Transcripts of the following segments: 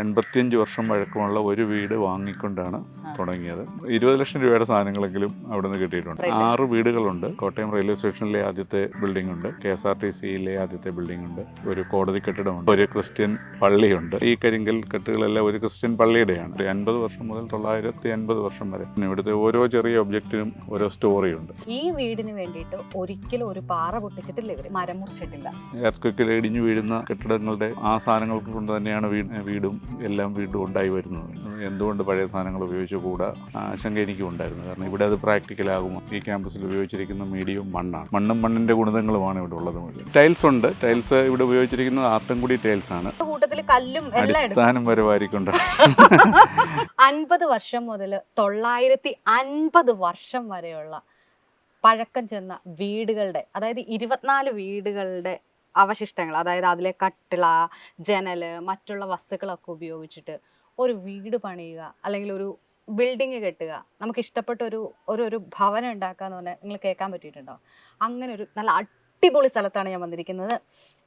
എൺപത്തിയഞ്ച് വർഷം വഴക്കമുള്ള ഒരു വീട് വാങ്ങിക്കൊണ്ടാണ് തുടങ്ങിയത്. ഇരുപത് ലക്ഷം രൂപയുടെ സാധനങ്ങളെങ്കിലും അവിടെ നിന്ന് കിട്ടിയിട്ടുണ്ട് ആറ് വീടുകളുണ്ട്. കോട്ടയം റെയിൽവേ സ്റ്റേഷനിലെ ആദ്യത്തെ ബിൽഡിംഗ് ഉണ്ട് കെ എസ് ആർ ടി സിയിലെ ആദ്യത്തെ ബിൽഡിംഗ് ഉണ്ട് ഒരു കോടതി കെട്ടിടമുണ്ട്. ഒരു ക്രിസ്ത്യൻ പള്ളിയുണ്ട്. ഈ കരിങ്കൽ കെട്ടുകളെല്ലാം ഒരു ക്രിസ്ത്യൻ പള്ളിയുടെയാണ്. അൻപത് വർഷം മുതൽ തൊള്ളായിരത്തി അൻപത് വർഷം വരെ. പിന്നെ ഇവിടുത്തെ ഓരോ ചെറിയ ഒബ്ജക്റ്റിനും ഓരോ സ്റ്റോറിയുണ്ട്. ഈ വീടിന് വേണ്ടിയിട്ട് ഒരിക്കലും ഒരു പാറ പൊട്ടിച്ചിട്ടില്ല മരം മുറിച്ചിട്ടില്ല. ഇടിഞ്ഞു വീഴുന്ന കെട്ടിടങ്ങളുടെ ആ സാധനങ്ങൾക്ക് കൊണ്ട് തന്നെയാണ് വീടും എല്ലാം വീണ്ടും ഉണ്ടായി വരുന്നത് എന്തുകൊണ്ട് പഴയ സാധനങ്ങൾ ഉപയോഗിച്ചുകൂടാ ആശങ്ക എനിക്കും ഉണ്ടായിരുന്നു. കാരണം ഇവിടെ അത് പ്രാക്ടിക്കൽ ആകുമോ? ഈ ക്യാമ്പസിൽ ഉപയോഗിച്ചിരിക്കുന്ന മീഡിയം മണ്ണാണ്. മണ്ണും മണ്ണിന്റെ ഗുണിതങ്ങളുമാണ് ഇവിടെ ഉള്ളത് ടൈൽസ് ഉണ്ട്. ടൈൽസ് ഇവിടെ ഉപയോഗിച്ചിരിക്കുന്നത് ആത്തൻകുടി ടൈൽസ് ആണ്. അടിസ്ഥാനം വരെ വാരിക്കൊണ്ട്. അൻപത് വർഷം മുതൽ തൊള്ളായിരത്തി അൻപത് വർഷം വരെയുള്ള പഴക്കം ചെന്ന വീടുകളുടെ അതായത് ഇരുപത്തിനാല് വീടുകളുടെ അവശിഷ്ടങ്ങൾ അതായത് അതിലെ കട്ടിള ജനൽ മറ്റുള്ള വസ്തുക്കളൊക്കെ ഉപയോഗിച്ചിട്ട് ഒരു വീട് പണിയുക അല്ലെങ്കിൽ ഒരു ബിൽഡിങ് കെട്ടുക നമുക്ക് ഇഷ്ടപ്പെട്ട ഒരു ഒരു ഒരു ഭവനം ഉണ്ടാക്കുക എന്ന് പറഞ്ഞാൽ നിങ്ങൾ കേൾക്കാൻ പറ്റിയിട്ടുണ്ടോ? അങ്ങനെ ഒരു നല്ല അടിപൊളി സ്ഥലത്താണ് ഞാൻ വന്നിരിക്കുന്നത്.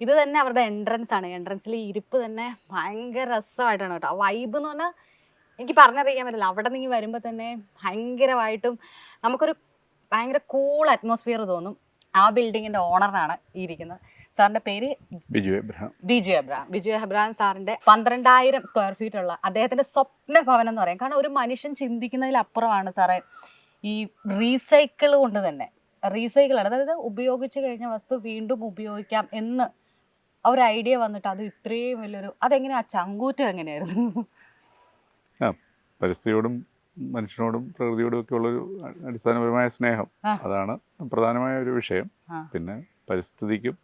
ഇത് തന്നെ അവരുടെ എൻട്രൻസ് ആണ്. എൻട്രൻസിൽ ഇരിപ്പ് തന്നെ ഭയങ്കര രസമായിട്ടാണ് കേട്ടോ. വൈബ് എന്ന് പറഞ്ഞാൽ എനിക്ക് പറഞ്ഞറിയിക്കാൻ പറ്റില്ല. അവിടെ നിന്ന് വരുമ്പോൾ തന്നെ ഭയങ്കരമായിട്ടും നമുക്കൊരു ഭയങ്കര കൂൾ അറ്റ്മോസ്ഫിയർ തോന്നും. ആ ബിൽഡിങ്ങിന്റെ ഓണറാണ് ഇരിക്കുന്നത്. സാറിന്റെ പേര് Biju Abraham. Biju Abraham. Biju Abraham സാറിന്റെ പന്ത്രണ്ടായിരം സ്ക്വയർ ഫീറ്റ് ഉള്ള അദ്ദേഹത്തിന്റെ സ്വപ്ന ഭവനം എന്ന് പറയും. കാരണം ഒരു മനുഷ്യൻ ചിന്തിക്കുന്നതിലപ്പുറമാണ് സാറേ ഈ റീസൈക്കിൾ കൊണ്ട് തന്നെ. റീസൈക്കിൾ ആണ്. അതായത് ഉപയോഗിച്ച് കഴിഞ്ഞ വസ്തു വീണ്ടും ഉപയോഗിക്കാം എന്ന് ഒരു ഐഡിയ വന്നിട്ട് അത് ഇത്രയും വലിയൊരു അതെങ്ങനെയാ? ചങ്കൂറ്റം എങ്ങനെയായിരുന്നു? പരിസ്ഥിതിയോടും മനുഷ്യനോടും പ്രകൃതിയോടും ഒക്കെ ഉള്ളൊരു അടിസ്ഥാനപരമായ സ്നേഹം. അതാണ് പ്രധാനമായ ഒരു വിഷയം. പിന്നെ പരിസ്ഥിതിക്കും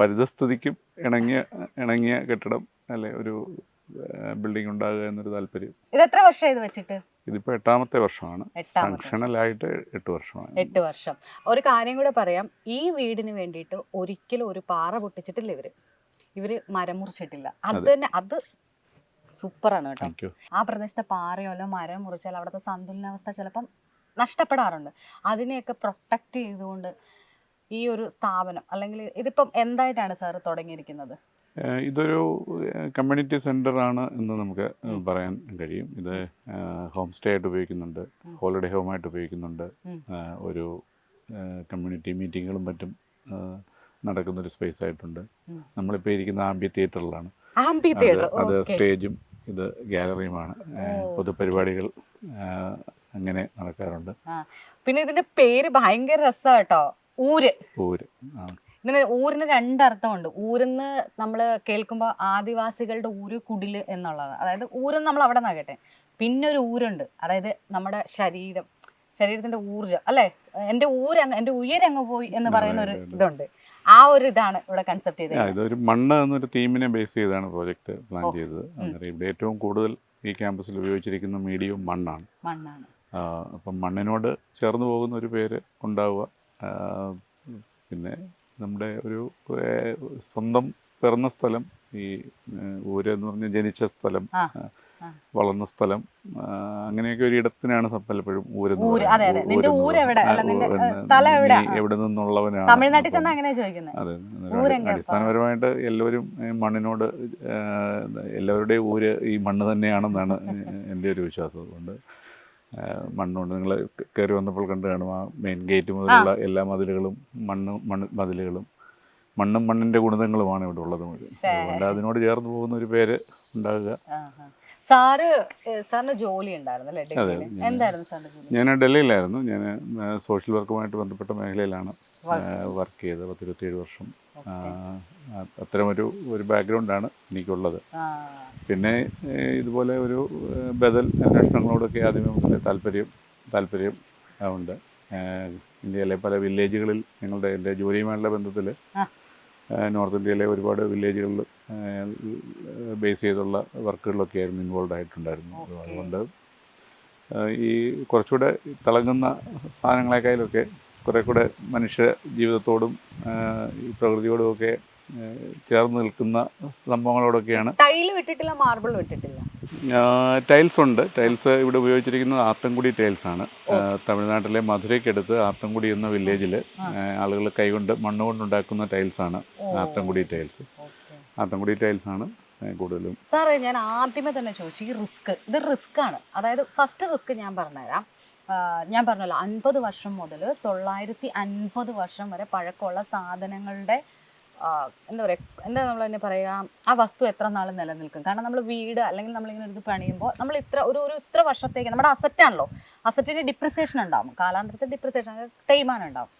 പരിതസ്ഥിതിക്കും ഇണങ്ങിയ ഇണങ്ങിയ കെട്ടിടം അല്ലെ? ഒരു ബിൽഡിംഗ് ഉണ്ടാകുക എന്നൊരു താല്പര്യം. ഇത് എത്ര വർഷം ഇത് വെച്ചിട്ട്? ഇതിപ്പോ എട്ടാമത്തെ വർഷമാണ്. ഫംഗ്ഷണലായിട്ട് ഫങ്ഷണലായിട്ട് എട്ട് വർഷമാണ്. എട്ട് വർഷം. ഒരു കാര്യം കൂടെ പറയാം. ഈ വീടിന് വേണ്ടിയിട്ട് ഒരിക്കലും ഒരു പാറ പൊട്ടിച്ചിട്ടില്ല ഇവർ. ഇവർ മരം മുറിച്ചിട്ടില്ല. അത്. തന്നെ അത് സൂപ്പറാണ് കേട്ടോ. ആ പ്രദേശത്തെ പാറയോ അല്ല മരം മുറിച്ചാൽ അവിടുത്തെ സന്തുലനാവസ്ഥ ചിലപ്പം നഷ്ടപ്പെടാറുണ്ട്. അതിനെയൊക്കെ പ്രൊട്ടക്റ്റ് ചെയ്തുകൊണ്ട് ഈ ഒരു സ്ഥാപനം അല്ലെങ്കിൽ ഇതിപ്പം എന്തായിട്ടാണ് സാർ തുടങ്ങിയിരിക്കുന്നത്? ഇതൊരു കമ്മ്യൂണിറ്റി സെന്റർ ആണ് എന്ന് നമുക്ക് പറയാൻ കഴിയും. ഇത് ഹോം സ്റ്റേ ആയിട്ട് ഉപയോഗിക്കുന്നുണ്ട്. ഹോളിഡേ ഹോമായിട്ട് ഉപയോഗിക്കുന്നുണ്ട്. ഒരു കമ്മ്യൂണിറ്റി മീറ്റിങ്ങുകളും മറ്റും നടക്കുന്ന ഒരു സ്പേസ് ആയിട്ടുണ്ട്. നമ്മളിപ്പോൾ ഇരിക്കുന്ന ആംബി തിയേറ്ററിലാണ്. അത് സ്റ്റേജും ഇത് ഗാലറിയുമാണ്. പൊതുപരിപാടികൾ അങ്ങനെ നടക്കാറുണ്ട്. പിന്നെ ഇതിന്റെ പേര് ഭയങ്കര രസമാട്ടോ ഊര്. ഊര്. ഇതിന് ഊരിന് രണ്ടർത്ഥമുണ്ട്. ഊരെന്ന് നമ്മൾ കേൾക്കുമ്പോൾ ആദിവാസികളുടെ ഊര് കുടിൽ എന്നുള്ളതാണ്. അതായത് ഊരെന്ന് നമ്മൾ അവിടെ നിന്നാകട്ടെ പിന്നെ ഒരു ഊരുണ്ട്. അതായത് നമ്മുടെ ശരീരം ശരീരത്തിന്റെ ഊർജം അല്ലെ? എന്റെ ഊര് അങ്ങ് എന്റെ ഉയരങ്ങ് പോയി എന്ന് പറയുന്ന ഒരു. ഇതുണ്ട്. ആ ഒരു ഇതാണ് ഇവിടെ കൺസെപ്റ്റ് ചെയ്തത് ഇതൊരു മണ്ണ് എന്നൊരു തീമിനെ ബേസ് ചെയ്താണ് പ്രോജക്റ്റ് പ്ലാൻ ചെയ്തത്. അന്നേരം ഇവിടെ ഏറ്റവും കൂടുതൽ ഈ ക്യാമ്പസിൽ ഉപയോഗിച്ചിരിക്കുന്ന മീഡിയം മണ്ണാണ്. മണ്ണാണ്. അപ്പം മണ്ണിനോട് ചേർന്ന് പോകുന്ന ഒരു പേര് ഉണ്ടാവുക. പിന്നെ നമ്മുടെ ഒരു സ്വന്തം പിറന്ന സ്ഥലം ഈ ഊര് എന്ന് പറഞ്ഞ ജനിച്ച സ്ഥലം. വളർന്ന സ്ഥലം അങ്ങനെയൊക്കെ ഒരു ഇടത്തിനാണ് പലപ്പോഴും ഊര്, എവിടെ? നിന്നുള്ളവനാണ്. അതെ? അടിസ്ഥാനപരമായിട്ട് എല്ലാവരും മണ്ണിനോട് എല്ലാവരുടെയും ഊര് ഈ മണ്ണ് തന്നെയാണെന്നാണ് എന്റെ ഒരു വിശ്വാസം. അതുകൊണ്ട് ആ, മണ്ണുകൊണ്ട് നിങ്ങൾ കയറി വന്നപ്പോൾ കണ്ടു കാണും ആ മെയിൻ ഗേറ്റ് മുതലുള്ള എല്ലാ മതിലുകളും മണ്ണ് മണ്ണ് മതിലുകളും മണ്ണും മണ്ണിന്റെ ഗുണിതങ്ങളുമാണ് ഇവിടെ ഉള്ളത് മുഴുവൻ. അതുകൊണ്ട് അതിനോട് ചേർന്ന് പോകുന്ന ഒരു പേര് ഉണ്ടാകുക. സാറ് സാറിന് ജോലി ഉണ്ടായിരുന്നു അല്ലേ എന്തായിരുന്നു സാറിന്റെ ജോലി? ഞാൻ ഡൽഹിയിലായിരുന്നു. ഞാൻ സോഷ്യൽ വർക്കുമായിട്ട് ബന്ധപ്പെട്ട മേഖലയിലാണ്. വർക്ക് ചെയ്തത് പത്തിരുപത്തിയേഴ് വർഷം. അത്തരമൊരു ഒരു ബാക്ക്ഗ്രൗണ്ടാണ് എനിക്കുള്ളത്. പിന്നെ ഇതുപോലെ ഒരു ബദൽ അന്വേഷണങ്ങളോടൊക്കെ ആദ്യമേ മുതലേ താല്പര്യം താല്പര്യം ഉണ്ട്. ഇന്ത്യയിലെ പല വില്ലേജുകളിൽ ഞങ്ങളുടെ എന്റെ ജോലിയുമായുള്ള ബന്ധത്തിൽ നോർത്ത് ഇന്ത്യയിലെ ഒരുപാട് വില്ലേജുകളിൽ ബേസ് ചെയ്തുള്ള വർക്കുകളിലൊക്കെ ആയിരുന്നു ഇൻവോൾവ് ആയിട്ടുണ്ടായിരുന്നു. അതുകൊണ്ട് ഈ കുറച്ചുകൂടെ തിളങ്ങുന്ന സാധനങ്ങളെക്കാളൊക്കെ കുറെ കൂടെ മനുഷ്യ ജീവിതത്തോടും ഈ പ്രകൃതിയോടും ഒക്കെ ഏഹ്, ചേർന്ന് നിൽക്കുന്ന സംഭവങ്ങളോടൊക്കെയാണ്. ടൈൽ വിട്ടിട്ടില്ല മാർബിൾ വിട്ടിട്ടില്ല. ടൈൽസ് ഉണ്ട്. ടൈൽസ് ഇവിടെ ഉപയോഗിച്ചിരിക്കുന്നത് ആത്തൻകുടി ടൈൽസ് ആണ്. തമിഴ്നാട്ടിലെ മധുരയ്ക്കടുത്ത് ആത്തൻകുടി എന്ന വില്ലേജിൽ. ആളുകൾ കൈകൊണ്ട് മണ്ണുകൊണ്ടുണ്ടാക്കുന്ന ടൈൽസ് ആണ്. ആത്തൻകുടി ടൈൽസ്. ആത്തൻകുടി ടൈൽസ് ആണ് കൂടുതലും. സാറേ ഞാൻ ആദ്യമേ തന്നെ ചോദിച്ചു ഈ റിസ്ക് ഇത് റിസ്ക് ആണ്. അതായത് ഫസ്റ്റ് റിസ്ക് ഞാൻ പറഞ്ഞുതരാം. ഞാൻ പറഞ്ഞല്ലോ അൻപത് വർഷം മുതൽ തൊള്ളായിരത്തി അൻപത് വർഷം വരെ പഴക്കമുള്ള സാധനങ്ങളുടെ എന്താ പറയുക എന്താ നമ്മൾ തന്നെ പറയുക ആ വസ്തു എത്ര നാൾ നിലനിൽക്കും? കാരണം നമ്മൾ വീട് അല്ലെങ്കിൽ നമ്മൾ ഇങ്ങനെ ഒരു പണിയുമ്പോൾ നമ്മൾ ഇത്ര ഒരു ഒരു ഇത്ര വർഷത്തേക്ക് നമ്മുടെ അസറ്റാണല്ലോ അസറ്റിന് ഡിപ്രിസിയേഷൻ ഉണ്ടാവും. കാലാന്തരത്തിൽ ഡിപ്രിസിയേഷൻ തേയ്മാനം ഉണ്ടാവും.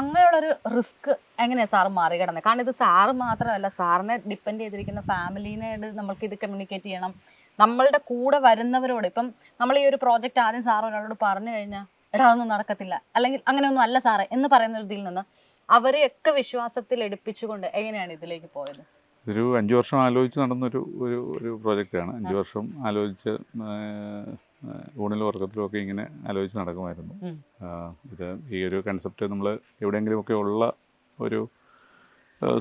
അങ്ങനെയുള്ളൊരു റിസ്ക് എങ്ങനെയാണ് സാറ് മറികടന്നത് കാരണം ഇത് സാറ് മാത്രമല്ല സാറിനെ ഡിപ്പെൻഡ് ചെയ്തിരിക്കുന്ന ഫാമിലീനെ നമ്മൾക്ക് ഇത് കമ്മ്യൂണിക്കേറ്റ് ചെയ്യണം. നമ്മളുടെ കൂടെ വരുന്നവരോട് ഇപ്പം നമ്മൾ ഈ ഒരു പ്രോജക്റ്റ് ആദ്യം സാർ ഒരാളോട് പറഞ്ഞു കഴിഞ്ഞാൽ എടാ അതൊന്നും നടക്കത്തില്ല. അല്ലെങ്കിൽ അങ്ങനെയൊന്നും അല്ല സാറേ എന്ന് പറയുന്ന ഒരു ഇതിൽ നിന്ന് അവരെയൊക്കെ വിശ്വാസത്തിൽ എടുപ്പിച്ചുകൊണ്ട് എങ്ങനെയാണ് ഇതിലേക്ക് പോയത്? ഒരു അഞ്ച് വർഷം ആലോചിച്ച് നടന്നൊരു ഒരു ഒരു പ്രോജക്റ്റാണ്. അഞ്ച് വർഷം ആലോചിച്ച് ഊണിലും ഉറക്കത്തിലും ഒക്കെ ഇങ്ങനെ ആലോചിച്ച് നടക്കുമായിരുന്നു. ഇത് ഈ ഒരു കൺസെപ്റ്റ് നമ്മൾ എവിടെയെങ്കിലുമൊക്കെ ഉള്ള ഒരു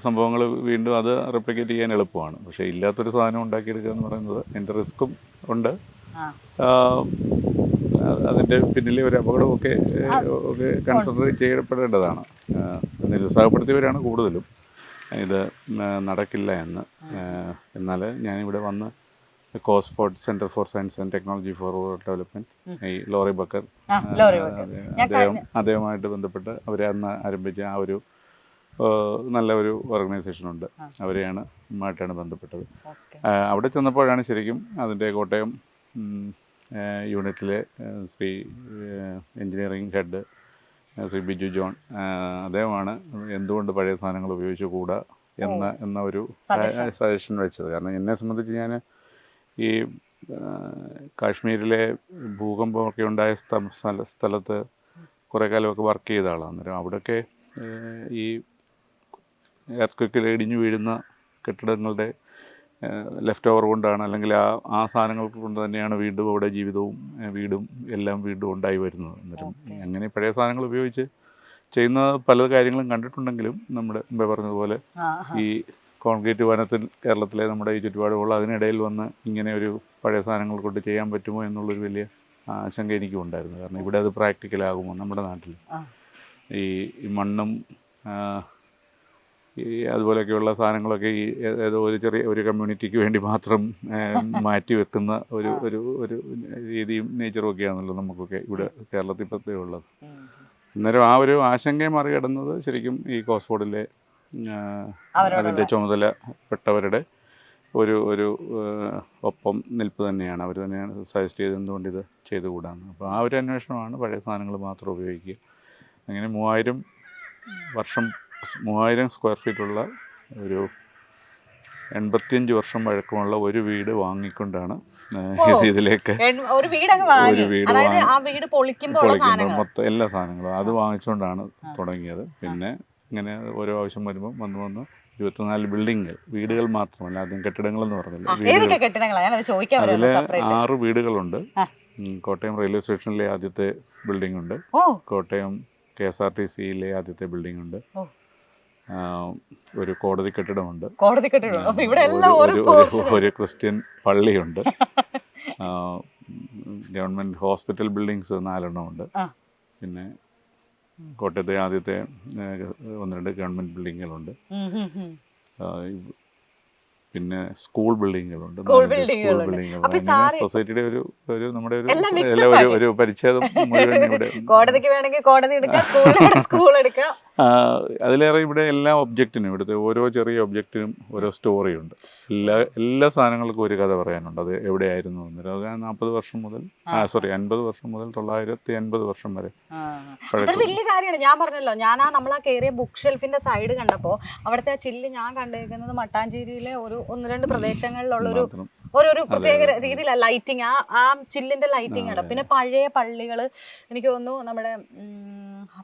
സംഭവങ്ങൾ വീണ്ടും അത് റെപ്ലിക്കേറ്റ് ചെയ്യാൻ എളുപ്പമാണ്. പക്ഷേ ഇല്ലാത്തൊരു സാധനം ഉണ്ടാക്കിയെടുക്കുക എന്ന് പറയുന്നത് എന്റെ റിസ്ക്കും ഉണ്ട്. അതിന്റെ പിന്നിലെ ഒരു അപകടമൊക്കെ ഒക്കെ കൺസിഡർ ചെയ്യപ്പെടേണ്ടതാണ്. നിരുത്സാഹപ്പെടുത്തിയവരാണ് കൂടുതലും. ഇത് നടക്കില്ല എന്ന്. എന്നാൽ ഞാനിവിടെ വന്ന് COSTFORD centre for science and technology for development ഈ ലോറി ബക്കർ. അദ്ദേഹം അദ്ദേഹമായിട്ട് ബന്ധപ്പെട്ട് അവരെ അന്ന് ആരംഭിച്ച ആ ഒരു നല്ല ഒരു ഓർഗനൈസേഷൻ ഉണ്ട് അവരെയാണ് ആയിട്ടാണ് ബന്ധപ്പെട്ടത്. അവിടെ ചെന്നപ്പോഴാണ് ശരിക്കും അതിന്റെ കോട്ടയം യൂണിറ്റിലെ Shri engineering head Shri Biju John. അദ്ദേഹമാണ് എന്തുകൊണ്ട് പഴയ സാധനങ്ങൾ ഉപയോഗിച്ചുകൂടാ എന്ന എന്ന ഒരു സജഷൻ വെച്ചത്. കാരണം എന്നെ സംബന്ധിച്ച് ഞാൻ ഈ കാശ്മീരിലെ ഭൂകമ്പമൊക്കെ ഉണ്ടായ സ്ഥല സ്ഥലത്ത് കുറേ കാലമൊക്കെ വർക്ക് ചെയ്ത ആളാണ് അന്നേരം അവിടെയൊക്കെ ഈ എർക്കൊക്കെ ഇടിഞ്ഞു വീഴുന്ന കെട്ടിടങ്ങളുടെ ലെഫ്റ്റ് ഓവർ കൊണ്ടാണ് അല്ലെങ്കിൽ ആ ആ സാധനങ്ങൾ കൊണ്ട് തന്നെയാണ് വീണ്ടും അവിടെ ജീവിതവും വീടും എല്ലാം വീണ്ടും ഉണ്ടായി വരുന്നത്. അന്നേരം അങ്ങനെ പഴയ സാധനങ്ങൾ ഉപയോഗിച്ച് ചെയ്യുന്ന പല കാര്യങ്ങളും കണ്ടിട്ടുണ്ടെങ്കിലും നമ്മുടെ മുമ്പേ പറഞ്ഞതുപോലെ ഈ കോൺക്രീറ്റ് വനത്തിൽ കേരളത്തിലെ നമ്മുടെ ഈ ചുറ്റുപാടുകൾ അതിനിടയിൽ വന്ന് ഇങ്ങനെ ഒരു പഴയ സാധനങ്ങൾ കൊണ്ട് ചെയ്യാൻ പറ്റുമോ എന്നുള്ളൊരു വലിയ ആശങ്ക എനിക്കും ഉണ്ടായിരുന്നു കാരണം ഇവിടെ അത് പ്രാക്ടിക്കലാകുമോ നമ്മുടെ നാട്ടിൽ? ഈ മണ്ണും ഈ അതുപോലെയൊക്കെയുള്ള സാധനങ്ങളൊക്കെ ഈ ഏതോ ഒരു ചെറിയ ഒരു കമ്മ്യൂണിറ്റിക്ക് വേണ്ടി മാത്രം മാറ്റി വെക്കുന്ന ഒരു ഒരു ഒരു രീതിയും നേച്ചറും ഒക്കെയാണല്ലോ നമുക്കൊക്കെ ഇവിടെ കേരളത്തിൽ പ്രത്യേകം ഉള്ളത്. അന്നേരം ആ ഒരു ആശങ്കയെ മറികടന്നത് ശരിക്കും ഈ കോസ്ഫോർഡിലെ അതിന്റെ ചുമതലപ്പെട്ടവരുടെ ഒരു ഒരു ഒപ്പം നിൽപ്പ് തന്നെയാണ്. അവർ തന്നെയാണ് സജസ്റ്റ് ചെയ്തതുകൊണ്ട് എന്തുകൊണ്ട് ഇത് ചെയ്തുകൂടാന്ന്. അപ്പോൾ ആ ഒരു അന്വേഷണമാണ് പഴയ സാധനങ്ങൾ മാത്രം ഉപയോഗിക്കുക. അങ്ങനെ മൂവായിരം വർഷം മൂവായിരം സ്ക്വയർ ഫീറ്റുള്ള ഒരു എൺപത്തിയഞ്ച് വർഷം പഴക്കമുള്ള ഒരു വീട് വാങ്ങിക്കൊണ്ടാണ്. ഇതിലേക്ക് ഒരു വീട് മൊത്തം എല്ലാ സാധനങ്ങളും അത് വാങ്ങിച്ചുകൊണ്ടാണ്. തുടങ്ങിയത്. പിന്നെ ഇങ്ങനെ ഓരോ ആവശ്യം വരുമ്പോൾ വന്ന് വന്ന് ഇരുപത്തിനാല് ബിൽഡിങ്ങുകൾ വീടുകൾ മാത്രമല്ല ആദ്യം കെട്ടിടങ്ങളെന്ന് പറഞ്ഞില്ല? അതിലെ അതിൽ ആറ് വീടുകളുണ്ട്. കോട്ടയം റെയിൽവേ സ്റ്റേഷനിലെ ആദ്യത്തെ ബിൽഡിംഗ് ഉണ്ട് Kottayam K S R T സിയിലെ ആദ്യത്തെ ബിൽഡിംഗ് ഉണ്ട് ഒരു കോടതി കെട്ടിടമുണ്ട്. കോടതി കെട്ടിടം. അപ്പൊ ഇവിടെ ഒരു- എല്ലാം ഒരു ഒരു- ക്രിസ്ത്യൻ പള്ളിയുണ്ട്. ഗവൺമെന്റ് ഹോസ്പിറ്റൽ ബിൽഡിങ്സ് നാലെണ്ണമുണ്ട് ഉണ്ട്. പിന്നെ കോട്ടയത്തെ ആദ്യത്തെ ഒന്ന് രണ്ട് ഗവൺമെന്റ് ബിൽഡിങ്ങുകളുണ്ട്. പിന്നെ സ്കൂൾ ബിൽഡിങ്ങുകളുണ്ട്. സ്കൂൾ ബിൽഡിങ്ങുകൾ. സൊസൈറ്റിയുടെ ഒരു ഒരു നമ്മുടെ ഒരു ഒരു. പരിച്ഛേദം മുഴുവൻ ഇവിടെ കോടതിക്ക് വേണമെങ്കിൽ കോടതി എടുക്കാം സ്കൂൾ എടുക്കാം. അതിലേറെ ഇവിടെ എല്ലാ ഒബ്ജക്റ്റിനും ഇവിടുത്തെ ഓരോ ചെറിയ ഒബ്ജക്റ്റിനും ഓരോ സ്റ്റോറിയുണ്ട് എല്ലാ എല്ലാ സാധനങ്ങൾക്കും ഒരു കഥ പറയാനുണ്ട്. അത് എവിടെയായിരുന്നു അത് നാൽപ്പത് വർഷം മുതൽ ആ. സോറി അൻപത് വർഷം മുതൽ തൊള്ളായിരത്തി അൻപത് വർഷം വരെ വലിയ കാര്യമാണ്. ഞാൻ പറഞ്ഞല്ലോ ഞാൻ ആ നമ്മൾ ആ കയറിയ ബുക്ക് ഷെൽഫിന്റെ സൈഡ് കണ്ടപ്പോ അവിടുത്തെ ആ ചില്ല് ഞാൻ കണ്ടേക്കുന്നത് മട്ടാഞ്ചേരിയിലെ ഒരു ഒന്ന് രണ്ട് പ്രദേശങ്ങളിലുള്ള ഒരു ഓരോ പ്രത്യേക. രീതിയിലാണ് ലൈറ്റിങ് ആ ആ ചില്ലിന്റെ ലൈറ്റിംഗ് ആണ്. പിന്നെ പഴയ പള്ളികൾ എനിക്ക് തോന്നുന്നു നമ്മുടെ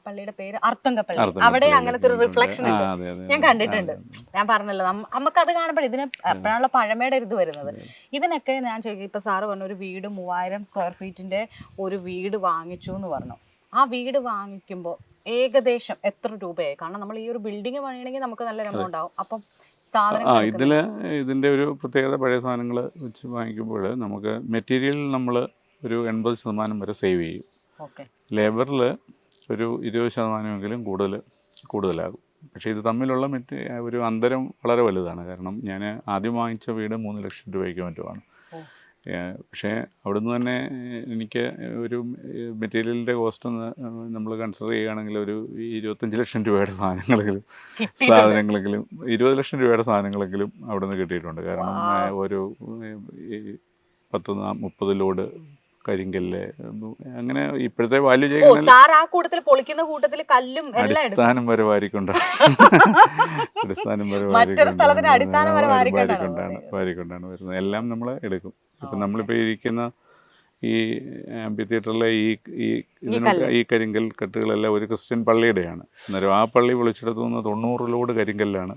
പള്ളിയുടെ പേര് അർത്തങ്കപ്പള്ളി അവിടെ. അങ്ങനത്തെ ഒരു റിഫ്ലക്ഷൻ ഉണ്ട്. ഞാൻ കണ്ടിട്ടുണ്ട്. ഞാൻ പറഞ്ഞല്ലോ നമുക്ക് അത് കാണുമ്പോൾ ഇതിന് എപ്പോഴാണല്ലോ പഴമയുടെ ഇത് വരുന്നത്. ഇതിനൊക്കെ ഞാൻ ചോദിക്കും ഇപ്പൊ സാറ് പറഞ്ഞു ഒരു വീട് മൂവായിരം സ്ക്വയർ ഫീറ്റിന്റെ ഒരു വീട് വാങ്ങിച്ചു എന്ന് പറഞ്ഞു. ആ വീട് വാങ്ങിക്കുമ്പോൾ ഏകദേശം എത്ര രൂപയായി? കാരണം നമ്മൾ ഈ ഒരു ബിൽഡിംഗ് പണിയണമെങ്കിൽ നമുക്ക് നല്ല എമൗണ്ട് ആവും അപ്പം ആ ഇതിൽ ഇതിന്റെ ഒരു പ്രത്യേകത പഴയ സാധനങ്ങൾ വെച്ച് വാങ്ങിക്കുമ്പോൾ നമുക്ക് മെറ്റീരിയൽ നമ്മൾ ഒരു എൺപത് ശതമാനം വരെ സേവ് ചെയ്യും. ലേബറിൽ ഒരു ഇരുപത് ശതമാനമെങ്കിലും കൂടുതൽ കൂടുതലാകും. പക്ഷേ ഇത് തമ്മിലുള്ള മറ്റ് ഒരു അന്തരം വളരെ വലുതാണ്. കാരണം ഞാൻ ആദ്യം വാങ്ങിച്ച വീട് മൂന്ന് ലക്ഷം രൂപയ്ക്ക് മറ്റുമാണ്. പക്ഷേ അവിടുന്ന് തന്നെ എനിക്ക് ഒരു മെറ്റീരിയലിന്റെ കോസ്റ്റ് ഒന്ന് നമ്മൾ കൺസിഡർ ചെയ്യുകയാണെങ്കിൽ ഒരു ഇരുപത്തഞ്ച് ലക്ഷം രൂപയുടെ സാധനങ്ങളെങ്കിലും സാധനങ്ങളെങ്കിലും ഇരുപത് ലക്ഷം രൂപയുടെ സാധനങ്ങളെങ്കിലും അവിടെ നിന്ന് കിട്ടിയിട്ടുണ്ട്. കാരണം ഒരു പത്ത് മുപ്പത് ലോഡ് കരിങ്കല്ല് അങ്ങനെ ഇപ്പോഴത്തെ വാല്യൂ ചെയ്യുന്ന സാർ ആ കൂട്ടത്തിൽ പൊളിക്കുന്ന കൂട്ടത്തിൽ കല്ലും എല്ലാം എടുക്കും അടിസ്ഥാനം വരെ വാരിക്കൊണ്ട് അടിസ്ഥാനം വരെ മറ്റൊരു സ്ഥലത്തിന് വാരിക്കൊണ്ടാണ്. വരുന്നത്. എല്ലാം നമ്മൾ എടുക്കും. ഇപ്പം നമ്മളിപ്പോൾ ഇരിക്കുന്ന ഈ ആംബി തിയേറ്ററിലെ ഈ ഈ ഇതിനൊക്കെ ഈ കരിങ്കൽ കെട്ടുകളെല്ലാം ഒരു ക്രിസ്ത്യൻ പള്ളിയുടെയാണ്. അന്നേരം ആ പള്ളി വിളിച്ചെടുത്തു നിന്ന് തൊണ്ണൂറ് ലോഡ് കരിങ്കല്ലാണ്.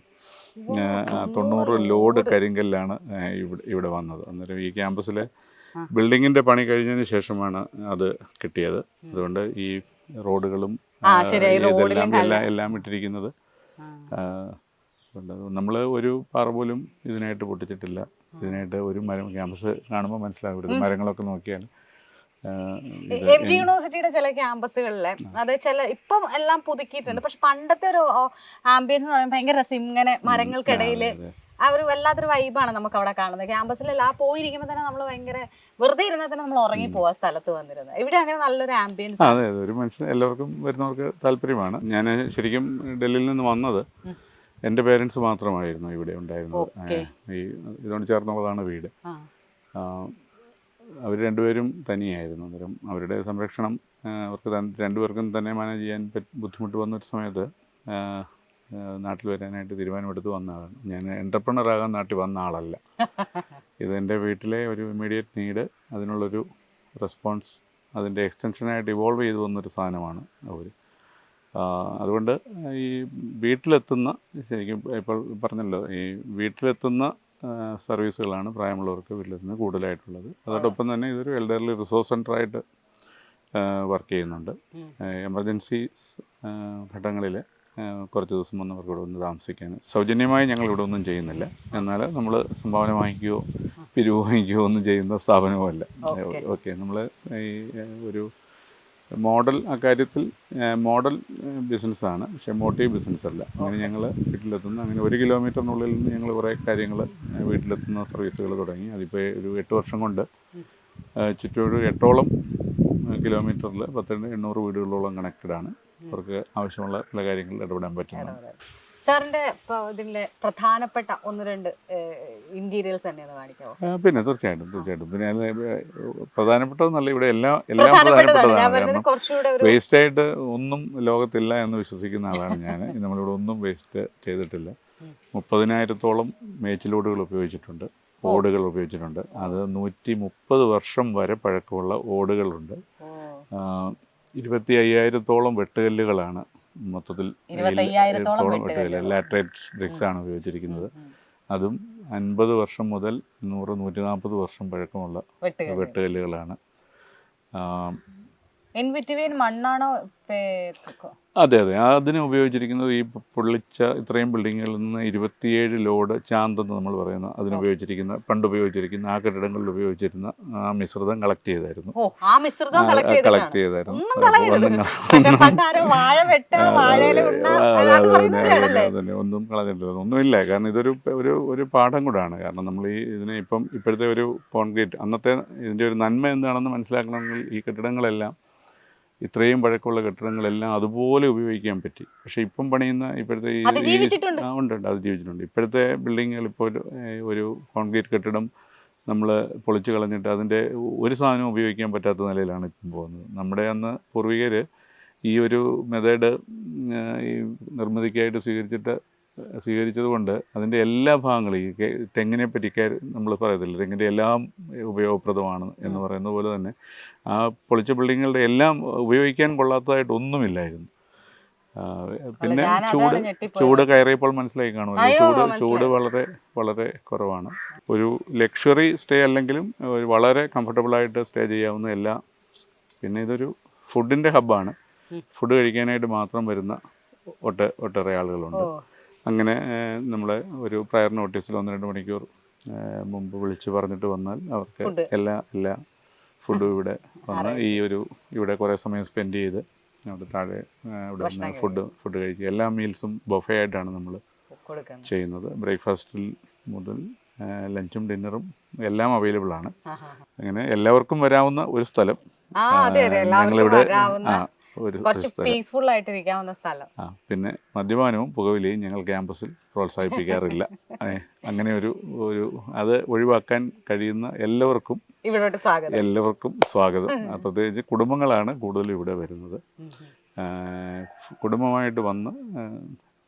തൊണ്ണൂറ് ലോഡ് കരിങ്കല്ലാണ് ഇവിടെ ഇവിടെ വന്നത്. അന്നേരം ഈ ക്യാമ്പസിലെ. ബിൽഡിങ്ങിന്റെ പണി കഴിഞ്ഞതിന് ശേഷമാണ് അത് കിട്ടിയത്. അതുകൊണ്ട് ഈ റോഡുകളും ഇതെല്ലാം എല്ലാം എല്ലാം ഇട്ടിരിക്കുന്നത്. നമ്മൾ ഒരു പാറ പോലും ഇതിനായിട്ട് പൊട്ടിച്ചിട്ടില്ല. ഇതിനായിട്ട് ഒരു മരം ക്യാമ്പസ് കാണുമ്പോൾ മനസ്സിലാകും ഇവിടുത്തെ മരങ്ങളൊക്കെ നോക്കിയാൽ ആ, എം ജി യൂണിവേഴ്സിറ്റിയുടെ ചില ക്യാമ്പസുകളിലെ അത് ചില ഇപ്പം എല്ലാം പുതുക്കിയിട്ടുണ്ട്. പക്ഷെ പണ്ടത്തെ ഒരു ആംബിയൻസ് എന്ന് പറയുമ്പോൾ ഭയങ്കര രസം. ഇങ്ങനെ മരങ്ങൾക്കിടയിൽ. ആ ഒരു വല്ലാത്തൊരു വൈബാണ് നമുക്ക് അവിടെ കാണുന്നത്. ക്യാമ്പസിൽ ആ പോയിരിക്കുമ്പോൾ തന്നെ നമ്മൾ ഭയങ്കര വെറുതെ ഇരുന്നാൽ തന്നെ നമ്മൾ ഉറങ്ങി പോവാ സ്ഥലത്ത് വന്നിരുന്നത് ഇവിടെ അങ്ങനെ നല്ലൊരു ആംബിയൻസ് അതെ അതെ. ഒരു മനുഷ്യൻ എല്ലാവർക്കും വരുന്നവർക്ക് താല്പര്യമാണ്. ഞാൻ ശരിക്കും ഡൽഹിയിൽ നിന്ന് വന്നത്. എന്റെ പേരൻസ് മാത്രമായിരുന്നു ഇവിടെ ഉണ്ടായിരുന്നത്. ഈ ഇതോട് ചേർന്നുള്ളതാണ് വീട്. അവർ രണ്ടുപേരും തനിയായിരുന്നു. അന്നേരം അവരുടെ സംരക്ഷണം അവർക്ക് രണ്ടുപേർക്കും തന്നെ മാനേജ് ചെയ്യാൻ ബുദ്ധിമുട്ട് വന്നൊരു സമയത്ത് ആ, ആ, നാട്ടിൽ വരാനായിട്ട് തീരുമാനമെടുത്ത് വന്ന ആളാണ്. ഞാൻ എന്റർപ്രണറാകാൻ നാട്ടിൽ വന്ന ആളല്ല. ഇതെന്റെ വീട്ടിലെ ഒരു ഇമ്മീഡിയറ്റ് നീഡ് അതിനുള്ളൊരു റെസ്പോൺസ് അതിന്റെ എക്സ്റ്റൻഷനായിട്ട് ഇവോൾവ് ചെയ്തു വന്നൊരു സാധനമാണ് അവർ അതുകൊണ്ട് ഈ വീട്ടിലെത്തുന്ന ശരിക്കും ഇപ്പോൾ പറഞ്ഞല്ലോ ഈ വീട്ടിലെത്തുന്ന സർവീസുകളാണ് പ്രായമുള്ളവർക്ക് വീട്ടിലെത്തുന്നത് കൂടുതലായിട്ടുള്ളത്. അതോടൊപ്പം തന്നെ ഇതൊരു എൽഡർലി റിസോഴ്സ് സെന്ററായിട്ട് വർക്ക് ചെയ്യുന്നുണ്ട്. എമർജൻസി ഘട്ടങ്ങളിൽ കുറച്ച് ദിവസം വന്ന് അവർക്ക് ഇവിടെ വന്ന് താമസിക്കാൻ സൗജന്യമായി ഞങ്ങൾ ഇവിടെ ഒന്നും ചെയ്യുന്നില്ല. എന്നാൽ നമ്മൾ സംഭാവന വാങ്ങിക്കുകയോ പിരിവ് വാങ്ങിക്കുകയോ ഒന്നും ചെയ്യുന്ന സ്ഥാപനവുമല്ല അല്ല. ഓക്കെ. നമ്മൾ ഈ ഒരു മോഡൽ അക്കാര്യത്തിൽ മോഡൽ ബിസിനസ്സാണ്. പക്ഷേ മോട്ടീവ് ബിസിനസ് അല്ല അങ്ങനെ ഞങ്ങൾ വീട്ടിലെത്തുന്ന അങ്ങനെ ഒരു കിലോമീറ്ററിനുള്ളിൽ നിന്ന് ഞങ്ങൾ കുറേ കാര്യങ്ങൾ വീട്ടിലെത്തുന്ന സർവീസുകൾ തുടങ്ങി. അതിപ്പോൾ ഒരു എട്ട് വർഷം കൊണ്ട് ഏഹ്, ചുറ്റോട് എട്ടോളം കിലോമീറ്ററിൽ പത്ത് എണ്ണൂറ് വീടുകളോളം കണക്റ്റഡ് ആണ് അവർക്ക് ആവശ്യമുള്ള പല കാര്യങ്ങളിൽ ഇടപെടാൻ പറ്റുന്നുണ്ട് സാറിന്റെ ഇതിലെ പ്രധാനപ്പെട്ട ഒന്ന് രണ്ട് ഇന്റീരിയൽസ് തന്നെ ആ, പിന്നെ തീർച്ചയായിട്ടും തീർച്ചയായിട്ടും. പിന്നെ പ്രധാനപ്പെട്ടതെന്നല്ല ഇവിടെ എല്ലാം എല്ലാം പ്രധാനപ്പെട്ടതാണ്. വേസ്റ്റ് ആയിട്ട് ഒന്നും ലോകത്തില്ല എന്ന് വിശ്വസിക്കുന്ന ആളാണ് ഞാൻ. നമ്മളിവിടെ ഒന്നും വേസ്റ്റ് ചെയ്തിട്ടില്ല. മുപ്പതിനായിരത്തോളം മേച്ചിലോടുകൾ ഉപയോഗിച്ചിട്ടുണ്ട് ഓടുകൾ ഉപയോഗിച്ചിട്ടുണ്ട്. അത് നൂറ്റി മുപ്പത് വർഷം വരെ പഴക്കമുള്ള ഓടുകളുണ്ട്. ഇരുപത്തി അയ്യായിരത്തോളം വെട്ടുകല്ലുകളാണ് മൊത്തത്തിൽ വെട്ടുകല്ല്. ലാറ്ററേറ്റ് ബ്രിക്സ് ആണ് ഉപയോഗിച്ചിരിക്കുന്നത്. അതും അൻപത് വർഷം മുതൽ നൂറ് നൂറ്റി നാൽപ്പത് വർഷം പഴക്കമുള്ള വെട്ടുകല്ല്. വെട്ടുകല്ലുകളാണ് മണ്ണാണോ അതെ അതെ. അതിന് ഉപയോഗിച്ചിരിക്കുന്നത് ഈ പൊള്ളിച്ച ഇത്രയും ബിൽഡിങ്ങുകളിൽ നിന്ന് ഇരുപത്തിയേഴ് ലോഡ് ചാന്തെന്ന് നമ്മൾ പറയുന്ന അതിന് ഉപയോഗിച്ചിരിക്കുന്ന പണ്ട് ഉപയോഗിച്ചിരിക്കുന്ന ആ കെട്ടിടങ്ങളിൽ ഉപയോഗിച്ചിരുന്ന ആ മിശ്രിതം കളക്ട് ചെയ്തായിരുന്നു. കളക്ട് ചെയ്തായിരുന്നു. ഒന്നും കളഞ്ഞിട്ടില്ല. ഒന്നുമില്ല. കാരണം ഇതൊരു ഒരു ഒരു പാഠം കൂടാണ്. കാരണം നമ്മൾ ഈ ഇതിനെ ഇപ്പം ഇപ്പോഴത്തെ ഒരു കോൺക്രീറ്റ് അന്നത്തെ ഇതിന്റെ ഒരു നന്മ എന്താണെന്ന് മനസ്സിലാക്കണമെങ്കിൽ ഈ കെട്ടിടങ്ങളെല്ലാം ഇത്രയും പഴക്കമുള്ള കെട്ടിടങ്ങളെല്ലാം അതുപോലെ ഉപയോഗിക്കാൻ പറ്റി. പക്ഷെ ഇപ്പം പണിയുന്ന ഇപ്പോഴത്തെ ഈ ഉണ്ട് ഉണ്ട്. അത് ജീവിച്ചിട്ടുണ്ട്. ഇപ്പോഴത്തെ ബിൽഡിങ്ങുകൾ ഇപ്പോൾ ഒരു ഒരു കോൺക്രീറ്റ് കെട്ടിടം നമ്മൾ പൊളിച്ചു കളഞ്ഞിട്ട് അതിന്റെ ഒരു സാധനവും ഉപയോഗിക്കാൻ പറ്റാത്ത നിലയിലാണ് ഇപ്പം പോകുന്നത്. നമ്മുടെ അന്ന് പൂർവികർ ഈ ഒരു മെത്തേഡ് ഈ നിർമ്മിതിക്കായിട്ട് സ്വീകരിച്ചിട്ട് സ്വീകരിച്ചത് കൊണ്ട് അതിന്റെ എല്ലാ ഭാഗങ്ങളും ഈ തെങ്ങിനെ പറ്റി നമ്മൾ പറയത്തില്ല തെങ്ങിന്റെ എല്ലാം ഉപയോഗപ്രദമാണ് എന്ന് പറയുന്ന പോലെ തന്നെ ആ പൊളിച്ച ബിൽഡിങ്ങുകളുടെ എല്ലാം ഉപയോഗിക്കാൻ കൊള്ളാത്തതായിട്ട് ഒന്നുമില്ലായിരുന്നു. പിന്നെ ചൂട് ചൂട് കയറിയപ്പോൾ മനസ്സിലായി കാണുമല്ലോ. ചൂട് ചൂട് വളരെ വളരെ കുറവാണ്. ഒരു ലക്ഷറി സ്റ്റേ അല്ലെങ്കിലും വളരെ കംഫർട്ടബിളായിട്ട് സ്റ്റേ ചെയ്യാവുന്ന എല്ലാ പിന്നെ ഇതൊരു ഫുഡിന്റെ ഹബ്ബാണ്. ഫുഡ് കഴിക്കാനായിട്ട് മാത്രം വരുന്ന ഒട്ട ഒട്ടേറെ ആളുകളുണ്ട്. അങ്ങനെ നമ്മൾ നമ്മളെ ഒരു പ്രയർ നോട്ടീസിൽ ഒന്ന് രണ്ട് മണിക്കൂർ മുമ്പ് വിളിച്ച് പറഞ്ഞിട്ട് വന്നാൽ അവർക്ക് എല്ലാ എല്ലാ ഫുഡും ഇവിടെ വന്ന് ഈ ഒരു ഇവിടെ കുറേ സമയം സ്പെൻഡ് ചെയ്ത് അവിടെ താഴെ ഇവിടെ നിന്ന് ഫുഡ് ഫുഡ് കഴിക്കുക. എല്ലാ മീൽസും ബൊഫേ ആയിട്ടാണ് നമ്മൾ ചെയ്യുന്നത്. ബ്രേക്ക്ഫാസ്റ്റിൽ മുതൽ ലഞ്ചും ഡിന്നറും എല്ലാം അവൈലബിൾ ആണ്. അങ്ങനെ എല്ലാവർക്കും വരാവുന്ന ഒരു സ്ഥലം. ഞങ്ങളിവിടെ ആ ഒരു കുറച്ച് പീസ്ഫുൾ സ്ഥലം. ആ പിന്നെ മദ്യപാനവും പുകവലിയും ഞങ്ങൾ ക്യാമ്പസിൽ പ്രോത്സാഹിപ്പിക്കാറില്ല. അങ്ങനെ ഒരു ഒരു അത് ഒഴിവാക്കാൻ കഴിയുന്ന എല്ലാവർക്കും ഇവിടോട്ട് സ്വാഗതം. എല്ലാവർക്കും സ്വാഗതം. പ്രത്യേകിച്ച് കുടുംബങ്ങളാണ് കൂടുതൽ ഇവിടെ വരുന്നത്. കുടുംബമായിട്ട് വന്ന്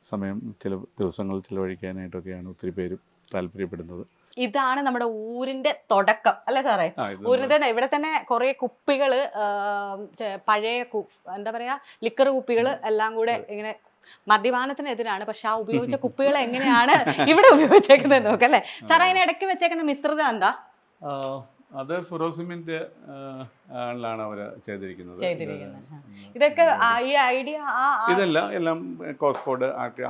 സമയം ചില ദിവസങ്ങൾ ചിലവഴിക്കാനായിട്ടൊക്കെയാണ് ഒത്തിരി പേരും താല്പര്യപ്പെടുന്നത്. ഇതാണ് നമ്മുടെ ഊരിന്റെ തുടക്കം അല്ലേ സാറേ? ആ, തന്നെ ഊരിന്റെ ഇവിടെ തന്നെ കുറെ കുപ്പികൾ പഴയ എന്താ പറയാ ലിക്കർ കുപ്പികൾ എല്ലാം കൂടെ ഇങ്ങനെ മദ്യപാനത്തിനെതിരാണ്. പക്ഷെ ആ ഉപയോഗിച്ച കുപ്പികൾ എങ്ങനെയാണ് ഇവിടെ ഉപയോഗിച്ചേക്കുന്നത് നോക്കല്ലേ സാറേ അതിന് ഇടയ്ക്ക് വെച്ചേക്കുന്ന മിശ്രിതം എന്താ? അത് ഫിറോസിമിന്റെ ആണ് അവർ ചെയ്തിരിക്കുന്നത്. ഇതൊക്കെ ഈ ഐഡിയ ഇതല്ല എല്ലാം കോസ്ഫോർഡ്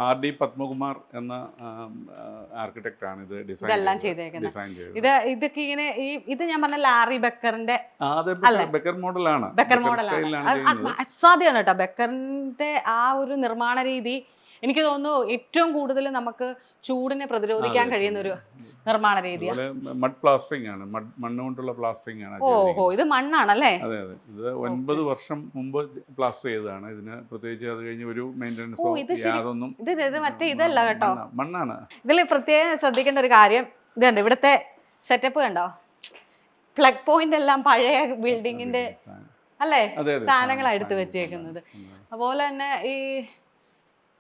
ആർ ഡി പത്മകുമാർ എന്ന ആർക്കിടെക്ട് ആണ് ഇത് ഡിസൈൻ ഇതെല്ലാം ചെയ്തേക്കുന്നത്. ഇത് ഇതൊക്കെ ഇങ്ങനെ ഈ ഇത് ഞാൻ പറഞ്ഞ ലാറി ബക്കറിന്റെ ബക്കർ മോഡൽ ആണ് ബെക്കർ മോഡലാണ്. ബക്കർ മോഡലാണ്. അസാധ്യമാണ് കേട്ടോ. ബക്കറിന്റെ ആ ഒരു നിർമ്മാണ രീതി എനിക്ക് തോന്നുന്നു ഏറ്റവും കൂടുതൽ നമുക്ക് ചൂടിനെ പ്രതിരോധിക്കാൻ കഴിയുന്ന ഒരു നിർമ്മാണ രീതിയാണ് മഡ് പ്ലാസ്റ്ററിംഗ് ആണ്. മണ്ണ് കൊണ്ടുള്ള പ്ലാസ്റ്ററിംഗ് ആണ് ഓഹോ ഇത് മണ്ണാണല്ലേ? അതെ അതെ. ഇത് ഒൻപത് വർഷം മുമ്പ് പ്ലാസ്റ്റർ ചെയ്തതാണ്. ഇതിന് പ്രത്യേകിച്ച് അത് കഴിഞ്ഞ് ഒരു മെയിന്റനൻസോ ഓ, ഇത് യാതൊന്നും ഇത് മറ്റേ ഇതല്ല കേട്ടോ. മണ്ണാ- മണ്ണാണ്. ഇതിൽ പ്രത്യേകം ശ്രദ്ധിക്കേണ്ട ഒരു കാര്യം ഇതുണ്ട് ഇവിടുത്തെ സെറ്റപ്പ് കണ്ടോ? പ്ലഗ് പോയിന്റ് എല്ലാം പഴയ ബിൽഡിങ്ങിന്റെ അല്ലേ? സാധനങ്ങളാണ് എടുത്ത് വെച്ചേക്കുന്നത്. അതുപോലെ തന്നെ ഈ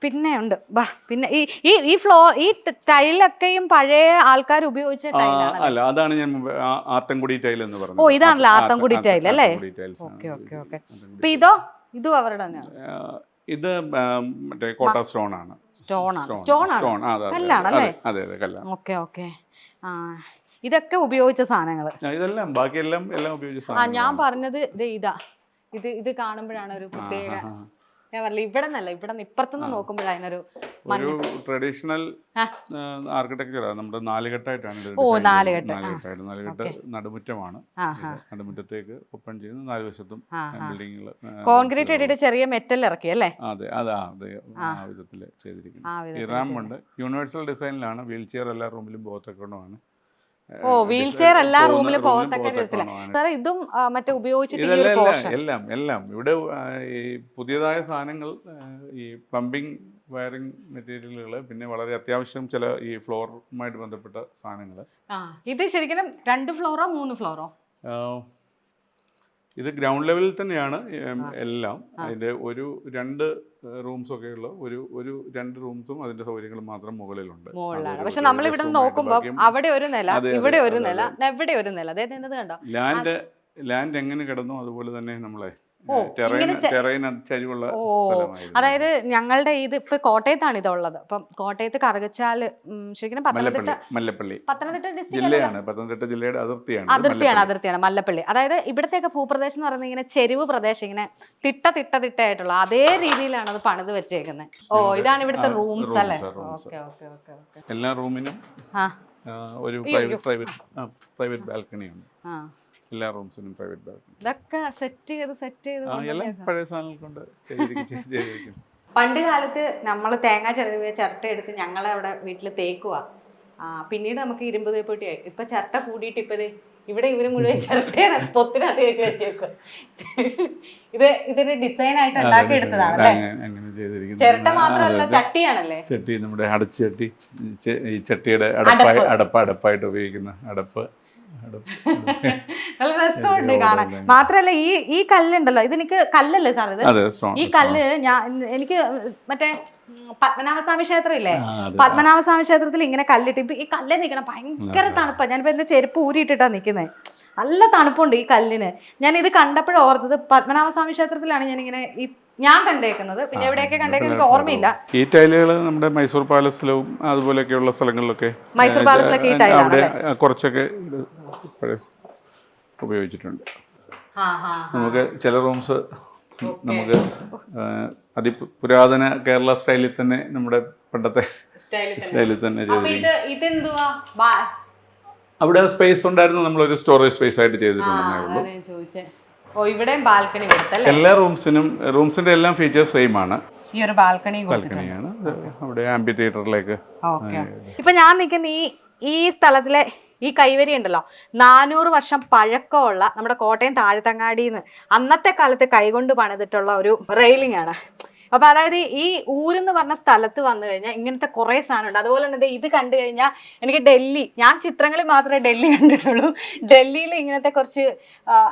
പിന്നെ ഉണ്ട്. ബാ പിന്നെ ഈ ഈ ഈ ഫ്ലോ ഈ ടൈലൊക്കെയും പഴയ ആൾക്കാർ ഉപയോഗിച്ച ആ, ടൈലാണ് അല്ല അതാണ് ഞാൻ മുമ്പ് ആ- ആത്തൻകുടി ടൈൽ എന്ന് പറഞ്ഞത്. ഓ, ഇതാണല്ലോ ആത്ത- ആത്തൻകുടി ടൈൽ അല്ലേ? ആത്തൻകുടി tiles ആണ്. Okay okay okay. അപ്പൊ ഇതോ? ഇതും അവരുടെ തന്നെയാണ്? ആ, ഇത് ആ, മറ്റേ കോട്ട സ്റ്റോൺ ആണ്. സ്റ്റോൺ ആണ്. സ്റ്റോൺ ആണ്? stone, അതെ, അതെ, കല്ലാണല്ലേ? അതെ, അതെ അതെ കല്ലാണ്. Okay okay. ആ ഇതൊക്കെ ഉപയോഗിച്ച സാധനങ്ങൾ ആ, ഇതെല്ലാം ബാക്കിയെല്ലാം എല്ലാം ഉപയോഗിച്ച ആ ഞാൻ പറഞ്ഞത് ഇത് ഇതാ. ഇത് ഇത് കാണുമ്പോഴാണ് ഒരു പ്രത്യേക ആ, ആ, ഞാൻ പറഞ്ഞില്ല ഇവിടെ നിന്നല്ല ഇവിടെ നിന്ന് ഇപ്പുറത്തുനിന്ന് നോക്കുമ്പോൾ അതിനൊരു ഒരു ട്രഡീഷണൽ ആർക്കിടെക്ചർ നമ്മുടെ നാലുകെട്ടായിട്ടാണ് ഓ, നാലുകെട്ട്, നാലുകെട്ടായിട്ട്. നാലുകെട്ട് നടുമുറ്റമാണ്. നടുമുറ്റത്തേക്ക് ഓപ്പൺ ചെയ്യുന്ന. നാല് വശത്തും ആ കോൺക്രീറ്റ് ഇട്ടിട്ട് ചെറിയ മെറ്റൽ ഇറക്കി അല്ലേ? അതെ. അതാ അതെ ആ. വിധത്തിൽ ചെയ്തിരിക്കുന്നത് ഈ യൂണിവേഴ്സൽ ഡിസൈനിലാണ് വീൽ ചെയർ എല്ലാ റൂമിലും പോകത്തക്കണമാണ് ഓ വീൽ ചെയർ എല്ലാ റൂമിൽ പോകത്തക്ക വിധത്തിൽ. സാറേ ഇതും മറ്റേ ഉപയോഗിച്ചിട്ട് എല്ലാം എല്ലാം. ഇവിടെ ഈ പുതിയതായ സാധനങ്ങൾ ഈ പ്ലംബിംഗ് വയറിംഗ് മെറ്റീരിയലുകൾ പിന്നെ വളരെ അത്യാവശ്യം ചില ഈ ഫ്ലോറുമായിട്ട് ബന്ധപ്പെട്ട സാധനങ്ങൾ. ഇത് ശരിക്കും രണ്ട് ഫ്ലോറോ മൂന്ന് ഫ്ലോറോ? ഇത് ഗ്രൗണ്ട് ലെവലിൽ തന്നെയാണ് എല്ലാം. അതിന്റെ ഒരു രണ്ട് റൂംസ് ഒക്കെ ഉള്ള. ഒരു ഒരു രണ്ട് റൂംസും അതിന്റെ സൗകര്യങ്ങളും മാത്രം മുകളിലുണ്ട്. മുകളിലാണ്. പക്ഷെ നമ്മൾ ഇവിടെ നോക്കുമ്പോൾ അവിടെ ഒരു നില ഇവിടെ ഒരു നില എവിടെ ഒരു നില? അതായത് കണ്ടോ? ലാൻഡ് ലാൻഡ് എങ്ങനെ കിടന്നു അതുപോലെ തന്നെ നമ്മളെ അതായത് ഞങ്ങളുടെ ഇത് ഇപ്പൊ കോട്ടയത്താണ് ഇതുള്ളത്. അപ്പം കോട്ടയത്ത് കറുകച്ചാൽ ശരിക്കും പത്തനംതിട്ട പത്തനംതിട്ട ഡിസ്ട്രിക്ട് പത്തനംതിട്ട ജില്ലയുടെ അതിർത്തിയാണ്. അതിർത്തിയാണ് മല്ലപ്പള്ളി. അതിർത്തിയാണ് മല്ലപ്പള്ളി. അതായത് ഇവിടത്തെയൊക്കെ ഭൂപ്രദേശം എന്ന് പറയുന്നത് ഇങ്ങനെ ചെരുവ് പ്രദേശം ഇങ്ങനെ തിട്ട തിട്ട തിട്ടയായിട്ടുള്ള അതേ രീതിയിലാണ് അത് പണിത് വെച്ചേക്കുന്നത് ഓ ഇതാണ് ഇവിടുത്തെ റൂംസ് അല്ലേ? rooms. Okay okay okay okay. എല്ലാ റൂമിനും ഒരു പ്രൈവറ്റ് പ്രൈവറ്റ് പ്രൈവറ്റ് ബാൽക്കണി ഉണ്ട്. ആ. എല്ലാ റൂംസിനും പ്രൈവറ്റ് ബാൽക്കണി ഇതൊക്കെ സെറ്റ് ചെയ്ത് സെറ്റ് ചെയ്ത് എല്ലാം. പഴയ സാധനങ്ങൾ കൊണ്ട് ചെയ്തിരിക്കും പണ്ട് കാലത്ത് നമ്മൾ തേങ്ങ ചിരവിയ ചിരട്ട എടുത്ത് ഞങ്ങളെ അവിടെ വീട്ടിൽ തേക്കുക ആ പിന്നീട് നമുക്ക് ഇരുമ്പ് തേപ്പൊട്ടിയായി ഇപ്പൊ ചിരട്ട കൂടിയിട്ട് ഇപ്പത് ദേ ഇവിടെ ഇവർ മുഴുവൻ ചിരട്ടയാണ് പൊത്തിനകത്ത് കയറ്റി വെച്ചേക്കുക ഇത് ഇതൊരു ഡിസൈൻ ആയിട്ട് ഉണ്ടാക്കി എടുത്തതാണ് അല്ലേ ചിരട്ട മാത്രമല്ല. ചട്ടിയാണല്ലേ? ചട്ടി നമ്മുടെ അടച്ചട്ടി ഈ ചട്ടിയുടെ അടപ്പായി അടപ്പ് അടപ്പായിട്ട് ഉപയോഗിക്കുന്ന അടപ്പ്. നല്ല രസമുണ്ട് കാണാൻ. മാത്രല്ല ഈ ഈ കല്ലുണ്ടല്ലോ ഇതെനിക്ക് കല്ലല്ലേ സാർ ഇത്? ഈ കല്ല് ഞാൻ എനിക്ക് മറ്റേ പത്മനാഭസ്വാമി ക്ഷേത്രം ഇല്ലേ. പത്മനാഭസ്വാമി ക്ഷേത്രത്തിൽ ഇങ്ങനെ കല്ലിട്ട് ഇപ്പൊ ഈ കല്ല് നിൽക്കണം ഭയങ്കര തണുപ്പാണ് ഞാനിപ്പോ എന്റെ ചെരുപ്പ് ഊരിയിട്ടിട്ടാ നിൽക്കുന്നത് നല്ല തണുപ്പുണ്ട് ഈ കല്ലിന്. ഞാൻ ഇത് കണ്ടപ്പോഴും ഓർത്തത് പത്മനാഭസ്വാമി ക്ഷേത്രത്തിലാണ് ഞാൻ ഇങ്ങനെ ഈ ഞാൻ കണ്ടേക്കുന്നത്. പിന്നെ എവിടെയൊക്കെ കണ്ടേക്കുന്നത് എനിക്ക് ഓർമ്മയില്ല. ഈ ടൈലുകൾ നമ്മുടെ മൈസൂർ പാലസിലും അതുപോലെയൊക്കെയുള്ള സ്ഥലങ്ങളിലൊക്കെ മൈസൂർ പാലസിലൊക്കെ ഈ ടൈലാണ് കുറച്ചൊക്കെ പഴയ ഉപയോഗിച്ചിട്ടുണ്ട്. നമുക്ക് ചില റൂംസ് നമുക്ക് അതി പുരാതന കേരള സ്റ്റൈലിൽ തന്നെ നമ്മുടെ പണ്ടത്തെ സ്റ്റൈലിൽ തന്നെ. അവിടെ സ്പേസ് ഉണ്ടായിരുന്നു. നമ്മളൊരു സ്റ്റോറേജ് സ്പേസ് ആയിട്ട് ചെയ്തിട്ടുണ്ടെന്നേ ഉള്ളൂ. ഞാൻ ചോദിച്ചേ. ഓ ഇവിടെയും ബാൽക്കണി കൊടുത്തല്ലേ? എല്ലാ റൂംസിനും റൂംസിന്റെ എല്ലാം ഫീച്ചേഴ്സ് സെയിം ആണ്. ഈ ഒരു ബാൽക്കണി ബാൽക്കണിയാണ്. അവിടെ ആംബി തിയേറ്ററിലേക്ക് ഇപ്പൊ ഞാൻ നിൽക്കുന്ന ഈ ഈ സ്ഥലത്തിലെ ഈ കൈവരി ഉണ്ടല്ലോ. നാനൂറ് വർഷം പഴക്കമുള്ള നമ്മുടെ കോട്ടയം താഴത്തങ്ങാടിന്ന് അന്നത്തെ കാലത്ത് കൈകൊണ്ട് പണിതിട്ടുള്ള ഒരു റെയിലിംഗ് ആണ്. അപ്പൊ അതായത് ഈ ഊരെന്ന് പറഞ്ഞ സ്ഥലത്ത് വന്നു കഴിഞ്ഞാൽ ഇങ്ങനത്തെ കുറെ സാധനമുണ്ട് അതുപോലെ തന്നെ ഇത് കണ്ടു കഴിഞ്ഞാൽ എനിക്ക് ഡൽഹി ഞാൻ ചിത്രങ്ങളിൽ മാത്രമേ ഡൽഹി കണ്ടിട്ടുള്ളൂ. ഡൽഹിയിൽ ഇങ്ങനത്തെ കുറച്ച്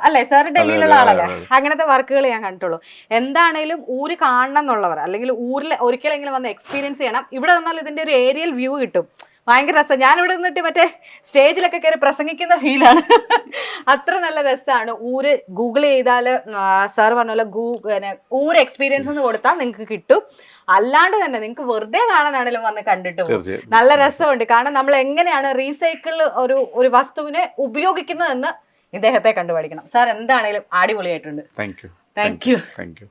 അല്ലെ? സാർ ഡൽഹിയിലുള്ള ആളല്ലേ? അങ്ങനത്തെ വർക്കുകൾ ഞാൻ കണ്ടിട്ടുള്ളൂ. എന്താണേലും ഊര് കാണണം എന്നുള്ളവർ അല്ലെങ്കിൽ ഊരിൽ ഒരിക്കലെങ്കിലും വന്ന് എക്സ്പീരിയൻസ് ചെയ്യണം. ഇവിടെ വന്നാൽ ഇതിന്റെ ഒരു ഏരിയൽ വ്യൂ കിട്ടും. ഭയങ്കര രസം. ഞാൻ ഇവിടെ നിന്നിട്ട് മറ്റേ സ്റ്റേജിലൊക്കെ കയറി പ്രസംഗിക്കുന്ന ഫീലാണ്. അത്ര നല്ല രസമാണ് ഊര് ഗൂഗിൾ ചെയ്താൽ സാർ പറഞ്ഞ പോലെ ഗൂ പിന്നെ ഊര് എക്സ്പീരിയൻസ് എന്ന് കൊടുത്താൽ നിങ്ങൾക്ക് കിട്ടും. അല്ലാണ്ട് തന്നെ നിങ്ങൾക്ക് വെറുതെ കാണാനാണെങ്കിലും വന്ന് കണ്ടിട്ട് നല്ല രസമുണ്ട്. കാരണം നമ്മൾ എങ്ങനെയാണ് റീസൈക്കിൾ ഒരു ഒരു വസ്തുവിനെ ഉപയോഗിക്കുന്നതെന്ന് ഇദ്ദേഹത്തെ കണ്ടുപഠിക്കണം. സാർ എന്താണെങ്കിലും അടിപൊളിയായിട്ടുണ്ട്. Thank you thank you thank you